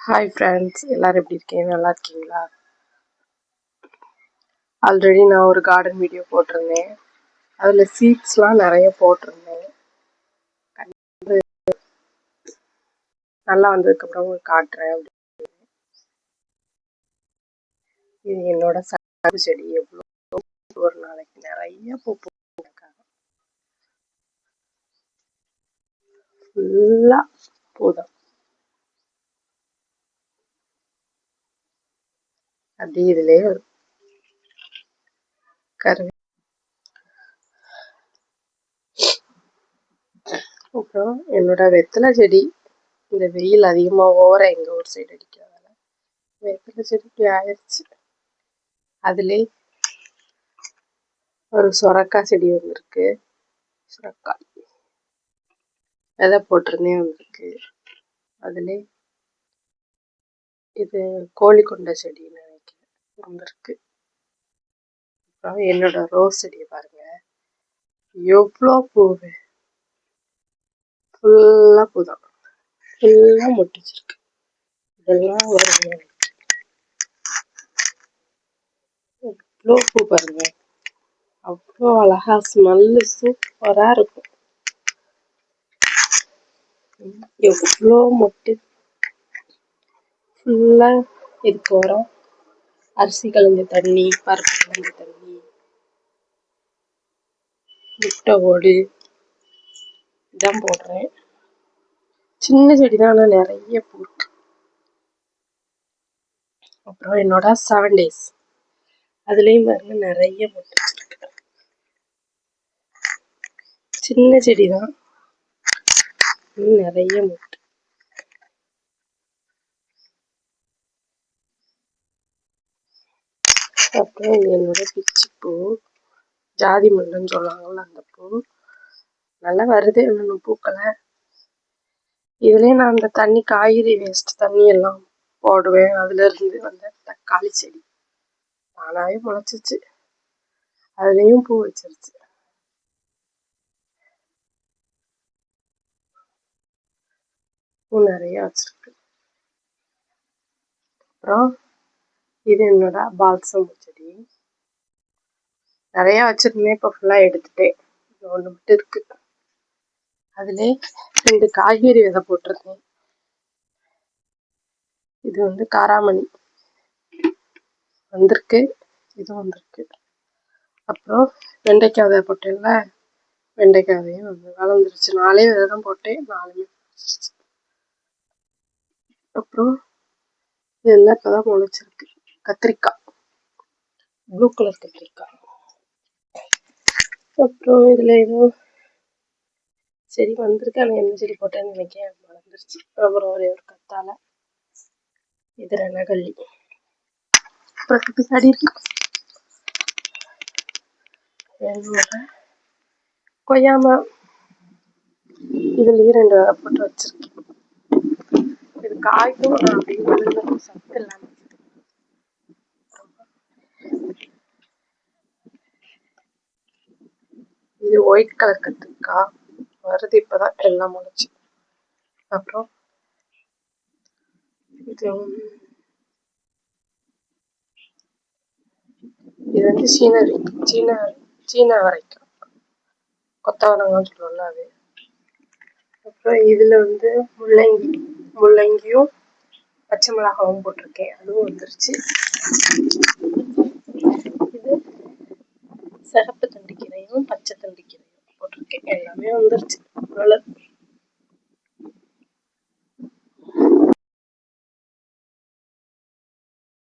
Hi friends எல்லோரும் எப்படி இருக்கீங்க? நல்லா இருக்கீங்களா? ஆல்ரெடி நான் ஒரு கார்டன் வீடியோ போட்டிருந்தேன். அதில் சீட்ஸ்லாம் நிறைய போட்டிருந்தேன். நல்லா வந்ததுக்கப்புறம் உங்களுக்கு காட்டுறேன் இது என்னோட சாகு செடி. எவ்வளோ ஒரு நாளைக்கு நிறைய பூ ஃபுல்லாக பூதான். அப்படி இதுலேயே வரும். கருவி. அப்புறம் என்னோட வெத்தலை செடி இந்த வெயில் அதிகமாக ஓவர எங்கள் ஊர் சைடு அடிக்கிறதால வெத்தலை செடி இப்படி ஆயிடுச்சு அதுலே ஒரு சுரக்காய் செடி வந்திருக்கு சுரக்காய். விதை போட்டிருந்தே வந்திருக்கு அதுலே இது கோழி கொண்ட செடின்னு வந்திருக்கு. அப்புறம் என்னோட ரோஸ் செடியை பாருங்க. எவ்வளோ பூவு? ஃபுல்லாக பூ தான் ஃபுல்லாக முட்டிச்சிருக்கு. இதெல்லாம் வருங்க எவ்வளோ பூ பாருங்க. அவ்வளோ அழகா ஸ்மெல்லு சூப்பராக இருக்கும். எவ்வளோ மொட்டு. ஃபுல்லாக இதுக்கு வரும். அரிசி கலந்த தண்ணி பருப்பு கலந்த தண்ணி முட்டை ஓடு இதான் போடுறேன். சின்ன செடி தான் ஆனால் நிறைய பூ அப்புறம் என்னோட செவன் டேஸ் அதுலேயும் பாருங்க நிறைய முட்டை சின்ன செடி தான் நிறைய முட்டை அப்புறம் என்னோட பிச்சிப்பூ பூ ஜாதி முல்லைன்னு சொல்லுவாங்கள்ல அந்த பூ. நல்லா வருது இன்னும் பூக்களை. இதுலேயே நான் அந்த தண்ணி காய்கறி வேஸ்ட் தண்ணி எல்லாம் போடுவேன். அதுல இருந்து வந்த தக்காளி செடி. தானாவே முளைச்சிச்சு அதுலேயும் பூ வச்சிருச்சு. பூ நிறைய வச்சிருக்கு. அப்புறம் இது என்னோட பால்சம் நிறைய வச்சிருந்தேன். இப்போ ஃபுல்லாக எடுத்துட்டேன். ஒன்று மட்டும் இருக்கு. அதுலேயே ரெண்டு காய்கறி விதை போட்டிருந்தேன் இது வந்து காராமணி. வந்திருக்கு. இது வந்திருக்கு. அப்புறம் வெண்டைக்காய் விதை போட்டேன்ல வெண்டைக்காய் விதையும் வந்து வளர்ந்துருச்சு. நாலே விதை தான் போட்டேன். நாலுமே அப்புறம் இதெல்லாம் இப்போதான் முளைச்சிருக்கு. கத்திரிக்காய். ப்ளூ கலர் கத்திரிக்காய். அப்புறம் இதில் ஏதோ செடி வந்திருக்கு ஆனால் என்ன செடி போட்டேன்னு நினைக்கிறேன். மறந்துருச்சு. அப்புறம் ஒரே ஒரு கத்தால இது ரணகல்லி அப்புறம் பின்னாடி இருக்கு. கொய்யாம இதுலயும் ரெண்டு போட்டு வச்சிருக்கேன். இது காய்க்கும் அப்படின்னு சத்து இல்லாமல் இது ஒயிட் கலர் கத்திரிக்காய் வருது இப்பதான் எல்லாம் முளைச்சி அப்புறம் இது இது வந்து சீனரி சீன சீன வரைக்கும். கொத்தவரங்கன்னு சொல்லுவோம்ல அது. அப்புறம் இதுல வந்து முள்ளங்கி முள்ளங்கியும் பச்சை மிளகாவும் போட்டிருக்கேன். அதுவும் வந்துருச்சு இது சிகப்பு தண்டிக்கீரையும் பச்சை தண்டிக்கீரையும் போட்டிருக்கேன் எல்லாமே வந்துருச்சு. நல்லது